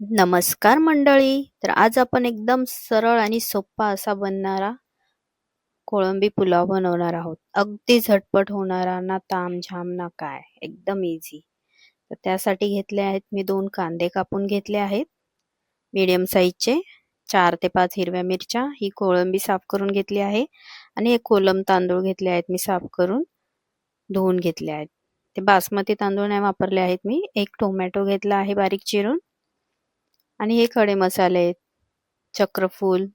नमस्कार मंडळी. तर आज आपण एकदम सरळ आणि सोपा असा बनणारा कोळंबी पुलाव बनवणार आहोत. अगदी झटपट होणारा ना तामझाम ना काय. एकदम इझी तर त्यासाठी घेतले आहेत मी दोन कांदे कापून घेतले आहेत. मीडियम साईजचे चार ते पाच हिरव्या मिरच्या. ही कोळंबी साफ करून घेतली आहे. आणि एक कोलम तांदूळ घेतले आहेत मी साफ करून. धुवून घेतले आहेत. ते बासमती तांदूळ नाही वापरले आहेत मी. एक टोमॅटो घेतला आहे बारीक चिरून. आणि हे खडे मसाले आहेत. चक्रफूल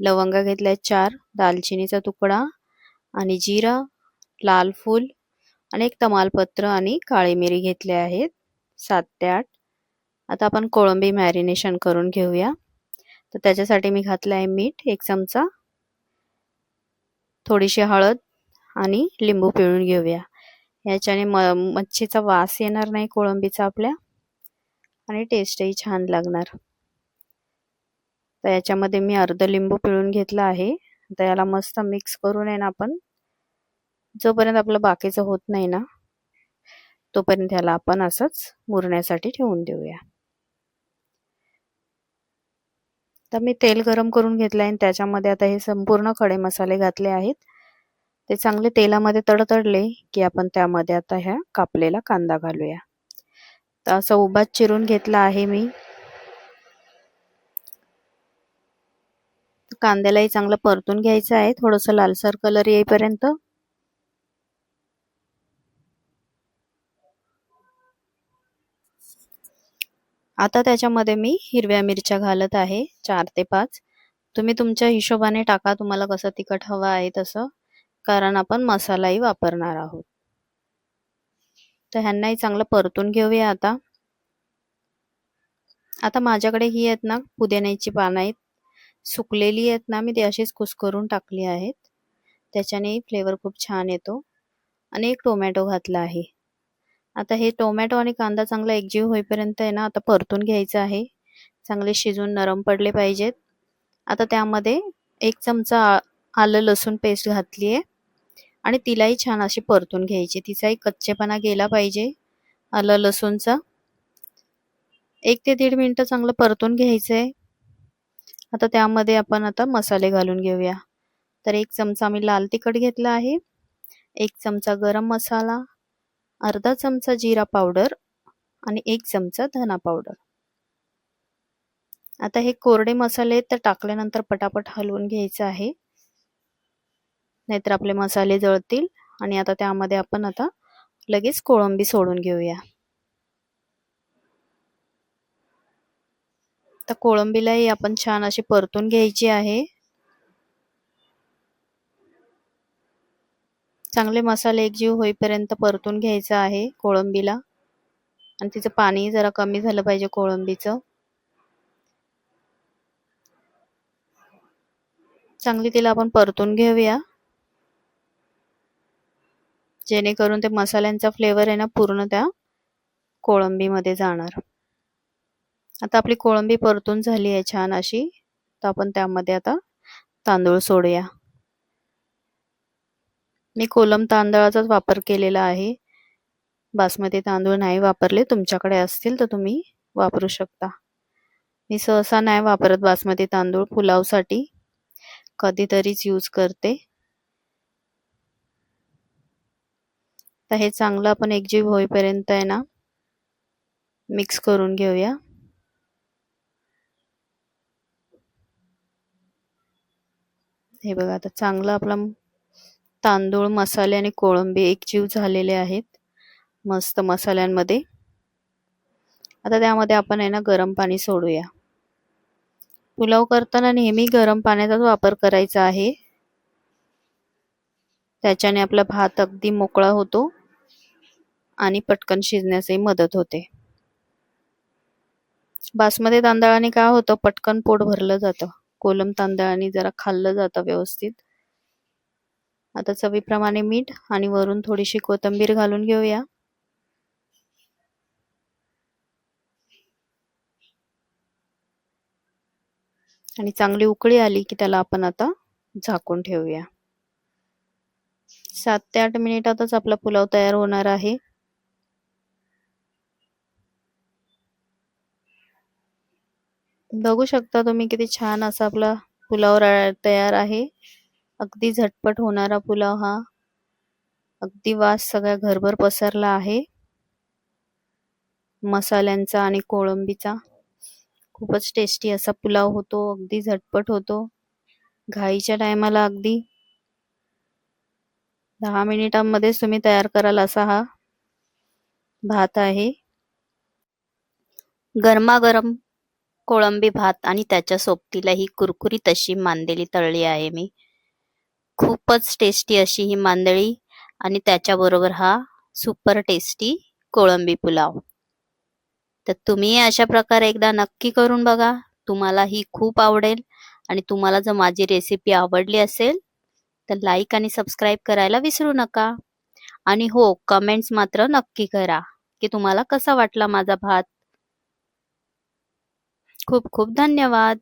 लवंगा घेतल्या चार दालचिनीचा तुकडा आणि जिरा लाल फूल आणि एक तमालपत्र आणि काळी मिरी घेतले आहेत. सात ते आठ. आता आपण कोळंबी मॅरिनेशन करून घेऊया. तर त्याच्यासाठी मी घातलं आहे मीठ एक चमचा. थोडीशी हळद आणि लिंबू पिळून घेऊया. याच्याने म मच्छीचा वास येणार नाही कोळंबीचा आपल्या. आणि टेस्टही छान लागणार. तर याच्यामध्ये मी अर्ध लिंबू पिळून घेतला आहे. तर याला मस्त मिक्स करून आहे ना आपण जोपर्यंत आपलं बाकीचं होत नाही ना तोपर्यंत याला आपण असंच मुरण्यासाठी ठेवून देऊया. तर मी तेल गरम करून घेतलं आहे त्याच्यामध्ये आता हे संपूर्ण खडे मसाले घातले आहेत. ते चांगले तेलामध्ये तडतडले की आपण त्यामध्ये आता ह्या कापलेला कांदा घालूया. असं उभाच चिरून घेतला आहे मी. कांद्यालाही चांगलं परतून घ्यायचं आहे. थोडस लालसर कलर येईपर्यंत. आता त्याच्यामध्ये मी हिरव्या मिरच्या घालत आहे चार ते पाच. तुम्ही तुमच्या हिशोबाने टाका तुम्हाला कसं तिखट हवं आहे तसं कारण आपण मसालाही वापरणार आहोत. तर ह्यांनाही चांगलं परतून घेऊया आता. आता माझ्याकडे ही आहेत ना पुदिन्याची पानं आहेत. सुकलेली आहेत ना मी ती अशीच कुस्करून टाकली आहेत. त्याच्याने फ्लेवर खूप छान येतो. आणि एक टोमॅटो घातला आहे. आता हे टोमॅटो आणि कांदा चांगला एकजीव होईपर्यंत आहे ना आता परतून घ्यायचं आहे. चांगले शिजून नरम पडले पाहिजेत. आता त्यामध्ये एक चमचा आलं लसूण पेस्ट घातली आहे आणि तिलाही छान अशी परतून घ्यायची. तिचाही कच्चेपणा गेला पाहिजे. आलं लसूणचा. एक ते दीड मिनटं चांगलं परतून घ्यायचं आहे आता त्यामध्ये आपण आता मसाले घालून घेऊया. तर एक चमचा मी लाल तिखट घेतला आहे. एक चमचा गरम मसाला अर्धा चमचा जिरा पावडर आणि एक चमचा धना पावडर. आता हे कोरडे मसाले तर टाकल्यानंतर पटापट हलवून घ्यायचं आहे. नाहीतर आपले मसाले जळतील. आणि आता त्यामध्ये आपण आता लगेच कोळंबी सोडून घेऊया. तर कोळंबीलाही आपण छान अशी परतून घ्यायची आहे. चांगले मसाले एकजीव होईपर्यंत परतून घ्यायचं आहे कोळंबीला. आणि तिचं पाणी जरा कमी झालं पाहिजे कोळंबीचं. चांगली तिला आपण परतून घेऊया. जेणेकरून ते मसाल्यांचा फ्लेवर आहे ना पूर्ण त्या कोळंबीमध्ये जाणार. आता आपली कोळंबी परतून झाली आहे छान अशी. तर आपण त्यामध्ये आता तांदूळ सोडूया. मी कोलम तांदळाचाच वापर केलेला आहे. बासमती तांदूळ नाही वापरले. तुमच्याकडे असतील तर तुम्ही वापरू शकता. मी सहसा नाही वापरत बासमती तांदूळ पुलावसाठी. कधीतरीच यूज करते. आता हे चांगलं आपण एकजीव होईपर्यंत आहे ना मिक्स करून घेऊया. हे बघा आता चांगलं आपला तांदूळ मसाले आणि कोळंबी एकजीव झालेले आहेत. मस्त मसाल्यांमध्ये. आता त्यामध्ये आपण आहे ना गरम पाणी सोडूया. पुलाव करताना नेहमी गरम पाण्याचाच वापर करायचा आहे. त्याच्याने आपला भात अगदी मोकळा होतो. आणि पटकन शिजण्यासही मदत होते. बासमती तांदळाने काय होतं? पटकन पोट भरलं जातं. कोलम तांदळाने जरा खाल्लं जातं व्यवस्थित. आता चवीप्रमाणे मीठ आणि वरून थोडीशी कोथिंबीर घालून घेऊया. आणि चांगली उकळी आली की त्याला आपण आता झाकून ठेवूया. सात ते आठ मिनिटातच आपला पुलाव तयार होणार आहे. बघू शकता तुम्ही किती छान असा आपला पुलाव तयार आहे. अगदी झटपट होणारा पुलाव हा. अगदी वास सगळ्या घरभर पसरला आहे. मसाल्यांचा आणि कोळंबीचा. खूपच टेस्टी असा पुलाव होतो. अगदी झटपट होतो. घाईच्या टायमाला अगदी दहा मिनिटांमध्येच तुम्ही तयार कराल असा हा भात आहे. गरमागरम कोळंबी भात आणि त्याच्या सोबतीला ही कुरकुरीत अशी मांदेली तळली आहे मी. खूपच टेस्टी अशी ही मांदळी आणि त्याच्याबरोबर हा सुपर टेस्टी कोळंबी पुलाव. तर तुम्ही अशा प्रकारे एकदा नक्की करून बघा. तुम्हाला ही खूप आवडेल आणि तुम्हाला जर माझी रेसिपी आवडली असेल तर लाईक आणि सबस्क्राईब करायला विसरू नका. आणि हो कमेंट्स मात्र नक्की करा की तुम्हाला कसा वाटला माझा भात? खूप खूप धन्यवाद.